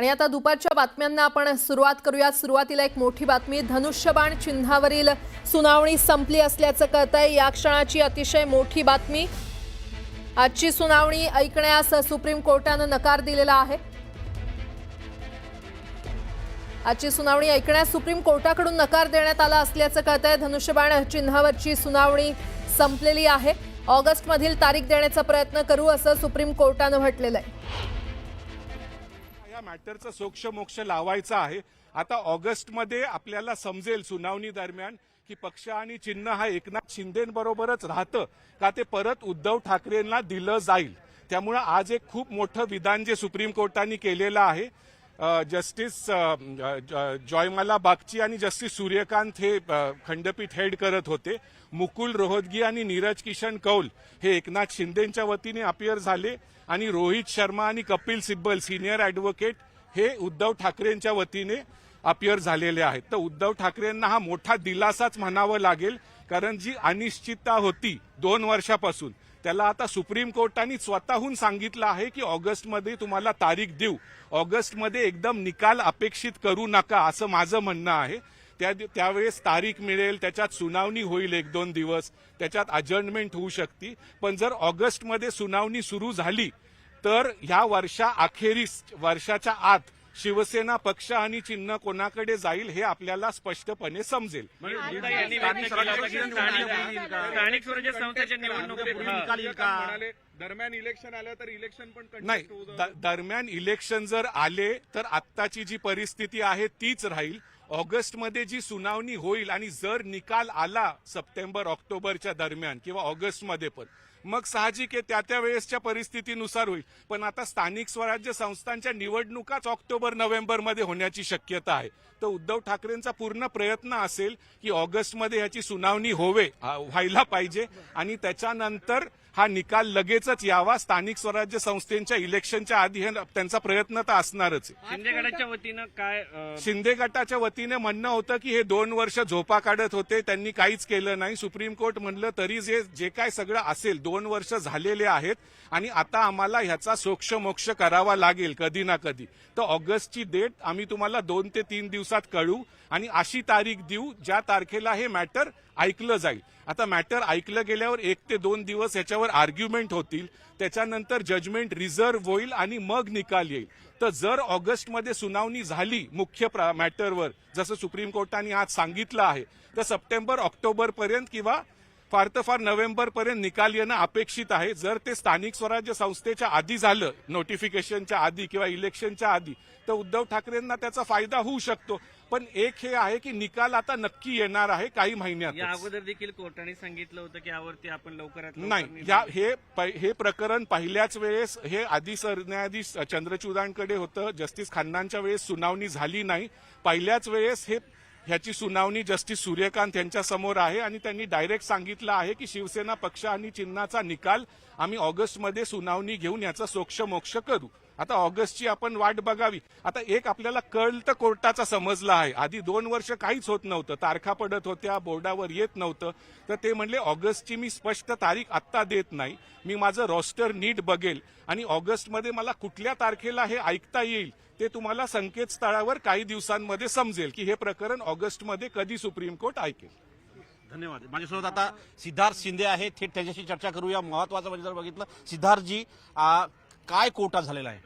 आणि आता दुपारच्या बातम्यांना आपण सुरुवात करूया सुरुवातीला एक मोठी बातमी. धनुष्यबाण चिन्हावरील सुनावणी संपली असल्याचं कळतंय. या क्षणाची अतिशय मोठी बातमी. आजची सुनावणी ऐकण्यास सुप्रीम कोर्टानं नकार दिलेला आहे. आजची सुनावणी ऐकण्यास सुप्रीम कोर्टाकडून नकार देण्यात आला असल्याचं कळतंय. धनुष्यबाण चिन्हावरची सुनावणी संपलेली आहे. ऑगस्टमधील तारीख देण्याचा प्रयत्न करू असं सुप्रीम कोर्टानं म्हटलेलं आहे. या मॅटरचा सोक्ष मोक्ष लावायचा आहे. आता ऑगस्टमध्ये आपल्याला समजेल सुनावणी दरम्यान की पक्ष आणि चिन्ह हा एकनाथ शिंदेबरोबरच राहतं का ते परत उद्धव ठाकरेंना दिलं जाईल. त्यामुळं आज एक खूप मोठं विधान जे सुप्रीम कोर्टाने केलेलं आहे जस्टिस जॉयमाला बागची आणि जस्टिस सूर्यकांत हे खंडपीठ हेड करत होते. मुकुल रोहतगी आणि नीरज किशन कौल हे एकनाथ शिंदेच्या वतीने अपियर झाले. आणि रोहित शर्मा आणि कपिल सिब्बल सिनियर ॲडव्होकेट हे उद्धव ठाकरेंच्या वतीने अपियर झालेले आहेत. तर उद्धव ठाकरेंना हा मोठा दिलासाच म्हणावं लागेल कारण जी अनिश्चितता होती दोन वर्षापासून त्याला आता सुप्रीम कोर्टाने स्वतःहून सांगितलं आहे की ऑगस्टमध्ये तुम्हाला तारीख देऊ. ऑगस्टमध्ये एकदम निकाल अपेक्षित करू नका असं माझं म्हणणं आहे. त्या त्यावेळेस तारीख मिळेल त्याच्यात सुनावणी होईल एक दोन दिवस त्याच्यात अजर्नमेंट होऊ शकते. पण जर ऑगस्टमध्ये सुनावणी सुरू झाली तर ह्या वर्षा अखेरीस वर्षाच्या आत शिवसेना पक्ष आणि चिन्ह कोणाकडे जाईल हे आपल्याला स्पष्टपणे समजेल. स्थानिक स्वराज्य संस्थेच्या निवडणुकीत हा. म्हणाले दरम्यान इलेक्शन आलं तर इलेक्शन पण नाही दरम्यान इलेक्शन जर आले तर आत्ताची जी परिस्थिती आहे तीच राहील. ऑगस्टमध्ये जी सुनावणी होईल आणि जर निकाल आला सप्टेंबर ऑक्टोबरच्या दरम्यान किंवा ऑगस्टमध्ये पण मग साहजिक आहे त्या त्या वेळेसच्या परिस्थितीनुसार होईल. पण आता स्थानिक स्वराज्य संस्थांच्या निवडणुकाच ऑक्टोबर नोव्हेंबरमध्ये होण्याची शक्यता आहे. तर उद्धव ठाकरेंचा पूर्ण प्रयत्न असेल की ऑगस्टमध्ये याची सुनावणी होवे व्हायला पाहिजे. आणि त्याच्यानंतर हा निकाल लगेचच यावा. स्थानिक स्वराज्य संस्थेच्या इलेक्शनच्या आधी त्यांचा प्रयत्न तर असणारच आहे. शिंदे गटाच्या वतीनं काय शिंदे गटाच्या वतीने म्हणणं होतं की हे दोन वर्ष झोपा काढत होते. त्यांनी काहीच केलं नाही. सुप्रीम कोर्ट म्हणलं तरी जे जे काय सगळं असेल दोन वर्ष झालेले आहेत आणि आता आम्हाला ह्याचा सोक्षमोक्ष करावा लागेल कधी ना कधी. तर ऑगस्टची डेट आम्ही तुम्हाला दोन ते तीन दिवसात कळू आणि अशी तारीख देऊ ज्या तारखेला हे मॅटर ऐकलं जाईल. आता मॅटर ऐकलं गेल्यावर एक ते दोन दिवस याच्यावर आर्ग्युमेंट होतील. त्याच्यानंतर जजमेंट रिझर्व्ह होईल आणि मग निकाल येईल. तर जर ऑगस्टमध्ये सुनावणी झाली मुख्य प्रा- मॅटरवर जसं सुप्रीम कोर्टाने आज सांगितलं आहे तर सप्टेंबर ऑक्टोबरपर्यंत किंवा फार तर फार नोव्हेंबर पर्यंत निकाल येणं अपेक्षित आहे. जर ते स्थानिक स्वराज्य संस्थेच्या आधी झालं नोटिफिकेशनच्या आधी किंवा इलेक्शनच्या आधी तर उद्धव ठाकरेंना त्याचा फायदा होऊ शकतो. पण एक हे आहे की निकाल आता नक्की येणार आहे काही या महिन्यात अगोदर देखील कोर्टाने सांगितलं होतं की यावरती आपण लवकरात लवकर नाही या हे पै- हे प्रकरण पहिल्याच वेळेस हे आधी सरन्यायाधीश चंद्रचूडांकडे होतं. जस्टिस खन्नांच्या वेळेस सुनावणी झाली नाही. पहिल्याच वेळेस हे ह्याची सुनावणी जस्टिस सूर्यकांत यांच्या समोर आहे आणि त्यांनी डायरेक्ट सांगितलं आहे की शिवसेना पक्ष आणि चिन्हाचा निकाल आम्ही ऑगस्टमध्ये सुनावणी घेऊन याचा सोक्ष मोक्ष करू. आता ऑगस्टची आपण वाट बघावी. आता एक आपल्याला कळ तर कोर्टाचा समजला आहे. आधी दोन वर्ष काहीच होत नव्हतं. तारखा पडत होत्या बोर्डावर येत नव्हतं. तर ते म्हणले ऑगस्टची मी स्पष्ट तारीख आत्ता देत नाही. मी माझं रॉस्टर नीट बघेल आणि ऑगस्टमध्ये मला कुठल्या तारखेला हे ऐकता येईल ते तुम्हाला संकेतस्थळावर काही दिवसांमध्ये समजेल. की हे प्रकरण ऑगस्टमध्ये कधी सुप्रीम कोर्ट ऐकेल. धन्यवाद. माझ्यासोबत आता सिद्धार्थ शिंदे आहे थेट त्यांच्याशी चर्चा करूया. महत्वाचं म्हणजे जर बघितलं सिद्धार्थजी काय कोटा झालेला आहे?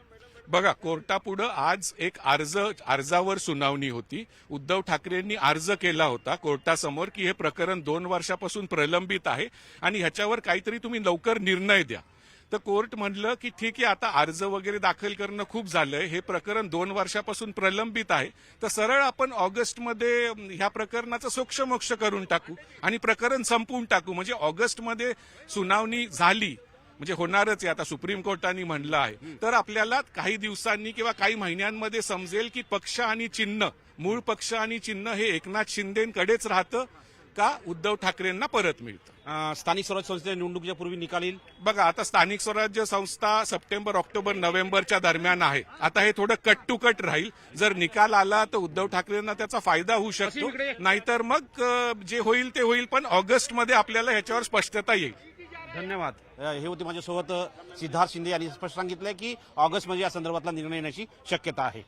बघा कोर्टापुढं आज एक अर्ज अर्जावर सुनावणी होती. उद्धव ठाकरेंनी अर्ज केला होता कोर्टासमोर की हे प्रकरण दोन वर्षापासून प्रलंबित आहे आणि ह्याच्यावर काहीतरी तुम्ही लवकर निर्णय द्या. तर कोर्ट म्हणलं की ठीक आहे आता अर्ज वगैरे दाखल करणं खूप झालंय. हे प्रकरण दोन वर्षापासून प्रलंबित आहे. तर सरळ आपण ऑगस्टमध्ये ह्या प्रकरणाचं सोक्षमोक्ष करून टाकू आणि प्रकरण संपवून टाकू. म्हणजे ऑगस्टमध्ये सुनावणी झाली म्हणजे होणारच आहे. आता सुप्रीम कोर्टाने म्हणलं आहे. तर आपल्याला काही दिवसांनी किंवा काही महिन्यांमध्ये समजेल की पक्ष आणि चिन्ह मूळ पक्ष आणि चिन्ह हे एकनाथ शिंदेकडेच राहतं का उद्धव ठाकरेंना परत मिळतं? स्थानिक स्वराज्य संस्थेच्या निवडणुकीच्या पूर्वी निकाल. येईल बघा आता स्थानिक स्वराज्य संस्था सप्टेंबर ऑक्टोबर नोव्हेंबरच्या दरम्यान आहे. आता हे थोडं कट टू कट राहील. जर निकाल आला तर उद्धव ठाकरेंना त्याचा फायदा होऊ शकतो. नाहीतर मग जे होईल ते होईल. पण ऑगस्टमध्ये आपल्याला ह्याच्यावर स्पष्टता येईल. धन्यवाद. हे होते माझ्यासोबत सिद्धार्थ शिंदे यांनी स्पष्ट सांगितलंय की ऑगस्टमध्ये या संदर्भातला निर्णय येण्याची शक्यता आहे.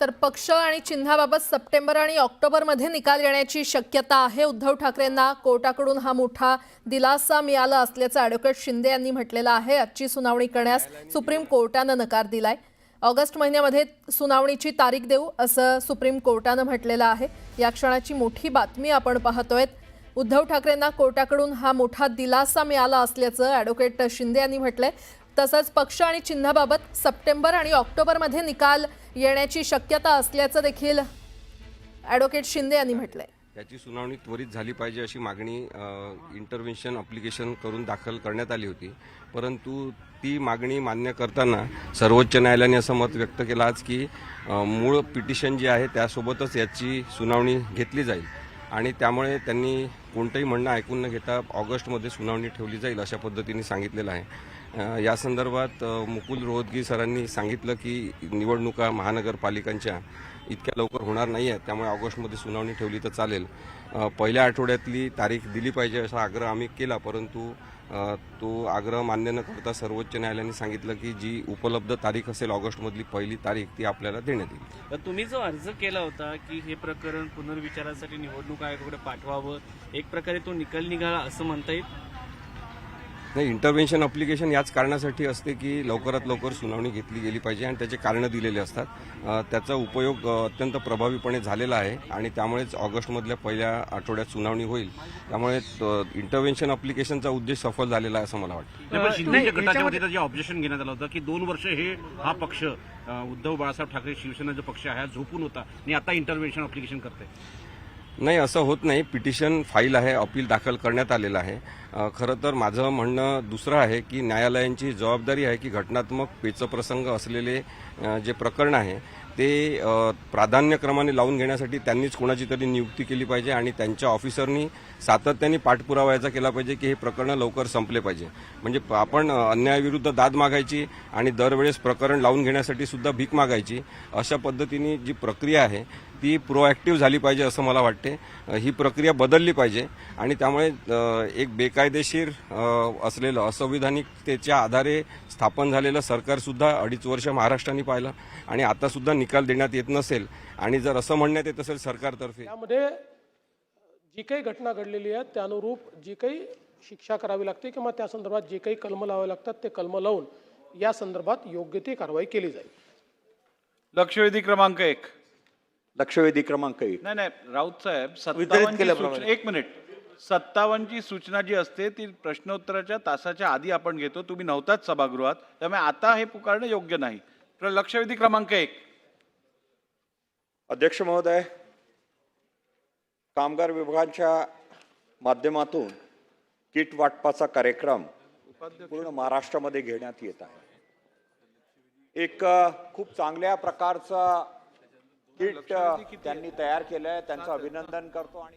तर पक्ष आणि चिन्हाबाबत सप्टेंबर आणि ऑक्टोबरमध्ये निकाल येण्याची शक्यता आहे. उद्धव ठाकरेंना कोर्टाकडून हा मोठा दिलासा मिळाला असल्याचं ॲडव्होकेट शिंदे यांनी म्हटलेलं आहे. आजची सुनावणी करण्यास सुप्रीम कोर्टानं नकार दिलाय. ऑगस्ट महिन्यामध्ये सुनावणीची तारीख देऊ असं सुप्रीम कोर्टानं म्हटलेलं आहे. या क्षणाची मोठी बातमी आपण पाहतोय उद्धव ठाकरेंना कोर्टाकडून हा मोठा दिलासा मिळाला असल्याचं ॲडव्होकेट शिंदे यांनी म्हटलंय. तसंच पक्ष आणि चिन्हाबाबत सप्टेंबर आणि ऑक्टोबरमध्ये निकाल येण्याची शक्यता असल्याचं देखील ॲडव्होकेट शिंदे यांनी म्हटलंय. त्याची सुनावणी त्वरित झाली पाहिजे अशी मागणी इंटरव्हेन्शन अप्लिकेशन करून दाखल करण्यात आली होती. परंतु ती मागणी मान्य करताना सर्वोच्च न्यायालयाने असं मत व्यक्त केलं आज की मूळ पिटिशन जी आहे त्यासोबतच याची सुनावणी घेतली जाईल. आणि त्यामुळे त्यांनी कोणतंही म्हणणं ऐकून न घेता ऑगस्टमध्ये सुनावणी ठेवली जाईल अशा पद्धतीने सांगितलेलं आहे. या संदर्भात मुकुल रोहतगी सरांनी सांगितलं की निवडणुका महानगरपालिकांच्या इतक्या लवकर होणार नाही आहेत त्यामुळे ऑगस्टमध्ये सुनावणी ठेवली तर चालेल. पहिल्या आठवड्यातली तारीख दिली पाहिजे असा आग्रह आम्ही केला परंतु तो आग्रह मान्य न करता सर्वोच्च न्यायालयाने सांगितलं की जी उपलब्ध तारीख असेल ऑगस्टमधली पहिली तारीख ती आपल्याला देण्यात येईल. तर तुम्ही जो अर्ज केला होता की हे प्रकरण पुनर्विचारासाठी निवडणूक आयोगाकडे पाठवावं एक प्रकारे तो निकाल निघाला असं म्हणता येईल? नाही इंटरव्हेन्शन अप्लिकेशन याच कारणासाठी असते की लवकरात लवकर सुनावणी घेतली गेली पाहिजे आणि त्याचे कारणं दिलेले असतात. त्याचा उपयोग अत्यंत प्रभावीपणे झालेला आहे आणि त्यामुळेच ऑगस्टमधल्या पहिल्या आठवड्यात सुनावणी होईल. त्यामुळे इंटरव्हेन्शन अप्लिकेशनचा उद्देश सफल झालेला आहे असं मला वाटतं. ऑब्जेक्शन घेण्यात आलं होतं की दोन वर्ष हे हा पक्ष उद्धव बाळासाहेब ठाकरे शिवसेना जो पक्ष आहे हा झोपून होता. आणि आता इंटरव्हेन्शन अप्लिकेशन करते नाही असं होत नाही. पिटिशन फाईल आहे अपील दाखल करण्यात आलेलं आहे. खरं तर माझं म्हणणं दुसरं आहे की न्यायालयांची जबाबदारी आहे की घटनात्मक पेचप्रसंग असलेले जे प्रकरण आहे ते प्राधान्यक्रमाने लावून घेण्यासाठी त्यांनीच कोणाची तरी नियुक्ती केली पाहिजे आणि त्यांच्या ऑफिसरनी सातत्याने पाठपुरावा याचा केला पाहिजे की हे प्रकरणं लवकर संपले पाहिजे. म्हणजे आपण अन्यायाविरुद्ध दाद मागायची आणि दरवेळेस प्रकरण लावून घेण्यासाठी सुद्धा भीक मागायची अशा पद्धतीने जी प्रक्रिया आहे ती प्रोॲक्टिव्ह झाली पाहिजे असं मला वाटते. ही प्रक्रिया बदलली पाहिजे. आणि त्यामुळे एक बेकायदेशीर असलेलं असंविधानिकतेच्या आधारे स्थापन झालेलं सरकार सुद्धा अडीच वर्ष महाराष्ट्राने पाहिलं. आणि आता सुद्धा निकाल देण्यात येत नसेल आणि जर असं म्हणण्यात येत असेल सरकारतर्फे. त्यामध्ये जी काही घटना घडलेली आहे त्यानुरूप जी काही शिक्षा करावी लागते किंवा त्या संदर्भात जे काही कलम लावावे लागतात ते कलम लावून या संदर्भात योग्य ती कारवाई केली जाईल. लक्षवेधी क्रमांक एक. लक्षवेधी क्रमांक एक. नाही नाही राऊत साहेब वितरित सत्तावन्नची केल्याप्रमाणे. सूचना एक मिनिट. सत्तावन्नची सूचना जी असते ती प्रश्नोत्तराच्या तासाच्या आधी आपण घेतो. तुम्ही नव्हताच सभागृहात त्यामुळे आता हे पुकारणं योग्य नाही. तर लक्षवेधी क्रमांक एक. अध्यक्ष महोदय कामगार विभागाच्या माध्यमातून किट वाटपाचा कार्यक्रम पूर्ण महाराष्ट्रामध्ये घेण्यात येत आहे. एक खूप चांगल्या प्रकारचा किट त्यांनी तयार केलं आहे त्यांचं अभिनंदन करतो आणि